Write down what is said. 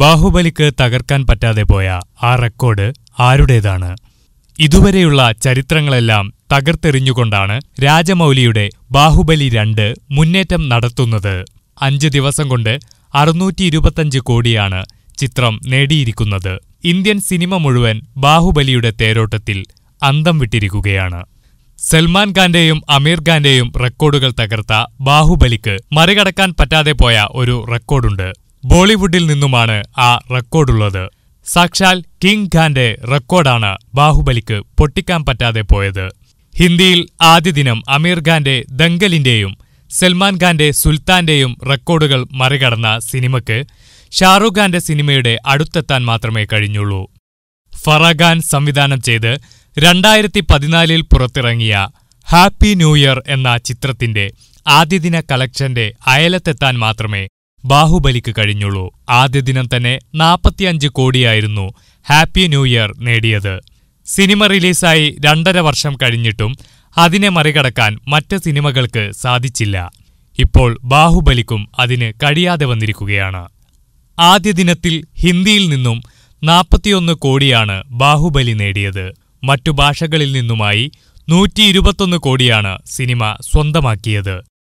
ബാഹുബലിക്ക് തകർക്കാൻ പറ്റാതെ പോയ ആ റെക്കോർഡ് ആരുടേതാണ്? ഇതുവരെയുള്ള ചരിത്രങ്ങളെല്ലാം തകർത്തെറിഞ്ഞുകൊണ്ടാണ് രാജമൗലിയുടെ ബാഹുബലി രണ്ട് മുന്നേറ്റം നടത്തുന്നത്. അഞ്ച് ദിവസം കൊണ്ട് അറുന്നൂറ്റി ഇരുപത്തഞ്ച് കോടിയാണ് ചിത്രം നേടിയിരിക്കുന്നത്. ഇന്ത്യൻ സിനിമ മുഴുവൻ ബാഹുബലിയുടെ തേരോട്ടത്തിൽ അന്തം വിട്ടിരിക്കുകയാണ്. സൽമാൻ ഖാന്റെയും അമീർ ഖാന്റെയും റെക്കോർഡുകൾ തകർത്ത ബാഹുബലിക്ക് മറികടക്കാൻ പറ്റാതെ പോയ ഒരു റെക്കോർഡുണ്ട്. ബോളിവുഡിൽ നിന്നുമാണ് ആ റെക്കോർഡുള്ളത്. സാക്ഷാൽ കിങ് ഖാന്റെ റെക്കോർഡാണ് ബാഹുബലിക്ക് പൊട്ടിക്കാൻ പറ്റാതെ പോയത്. ഹിന്ദിയിൽ ആദ്യ ദിനം അമീർ ഖാന്റെ ദംഗലിന്റെയും സൽമാൻ ഖാന്റെ സുൽത്താന്റെയും റെക്കോർഡുകൾ മറികടന്ന സിനിമയ്ക്ക് ഷാറൂഖ് ഖാന്റെ സിനിമയുടെ അടുത്തെത്താൻ മാത്രമേ കഴിഞ്ഞുള്ളൂ. ഫറഖാൻ സംവിധാനം ചെയ്ത് രണ്ടായിരത്തി പതിനാലിൽ പുറത്തിറങ്ങിയ ഹാപ്പി ന്യൂ ഇയർ എന്ന ചിത്രത്തിന്റെ ആദ്യദിന കളക്ഷന്റെ അയലത്തെത്താൻ മാത്രമേ ബാഹുബലിക്ക് കഴിഞ്ഞുള്ളൂ. ആദ്യ ദിനം തന്നെ നാൽപ്പത്തിയഞ്ച് കോടിയായിരുന്നു ഹാപ്പി ന്യൂ ഇയർ നേടിയത്. സിനിമ റിലീസായി രണ്ടര വർഷം കഴിഞ്ഞിട്ടും അതിനെ മറികടക്കാൻ മറ്റ് സിനിമകൾക്ക് സാധിച്ചില്ല. ഇപ്പോൾ ബാഹുബലിക്കും അതിന് കഴിയാതെ വന്നിരിക്കുകയാണ്. ആദ്യ ദിനത്തിൽ ഹിന്ദിയിൽ നിന്നും നാൽപ്പത്തിയൊന്ന് കോടിയാണ് ബാഹുബലി നേടിയത്. മറ്റു ഭാഷകളിൽ നിന്നുമായി നൂറ്റി കോടിയാണ് സിനിമ സ്വന്തമാക്കിയത്.